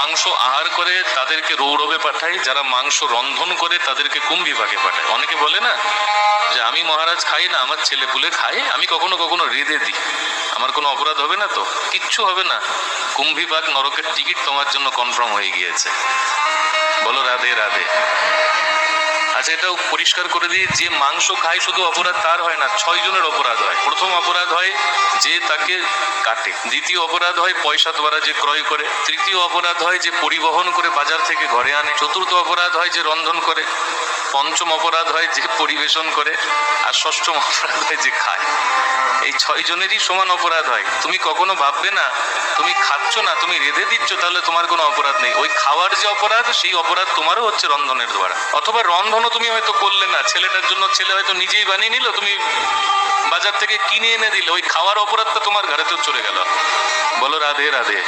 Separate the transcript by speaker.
Speaker 1: মাংস আহার করে তাদেরকে রৌরবে পাঠাই যারা মাংস রন্ধন করে তাদেরকে কুম্ভিভাগে পাঠায়। অনেকে বলে না যে, আমি মহারাজ খাই না, আমার ছেলে পুলে খায়, আমি কখনো কখনো রেঁধে দিই। আমার কোনো অপরাধ হবে না তো? কিচ্ছু হবে না। কুম্ভিভাগ নরকের টিকিট তোমার জন্য কনফার্ম হয়ে গিয়েছে। বলো রাধে রাধে। এটাও পরিষ্কার করে দিই যে মাংস খায় শুধু অপরাধ তার হয় না, ছয় জনের অপরাধ হয়। প্রথম অপরাধ হয় যে তাকে কাটে, দ্বিতীয় অপরাধ হয় পয়সা দ্বারা যে ক্রয় করে, তৃতীয় অপরাধ হয় যে পরিবহন করে বাজার থেকে ঘরে আনে, চতুর্থ অপরাধ হয় যে রন্ধন করে। পঞ্চম অপরাধ হয় যে পরিবেশন করে আর ষষ্ঠম অপরাধ হয় যে খায়। এই ছয় জনেরই সমান অপরাধ হয়। তুমি কখনো ভাববে না, তুমি খাচ্ছ না, তুমি রেঁধে দিচ্ছ, তাহলে তোমার কোনো অপরাধ নেই। ওই খাওয়ার যে অপরাধ, সেই অপরাধ তোমারও হচ্ছে রন্ধনের দ্বারা। অথবা রন্ধনও তুমি হয়তো করলে না, ছেলেটার জন্য ছেলে হয়তো নিজেই বানিয়ে নিল, তুমি বাজার থেকে কিনে এনে দিলে, ওই খাওয়ার অপরাধটা তোমার ঘরেতেও চলে গেল। বলো রাধে রাধে।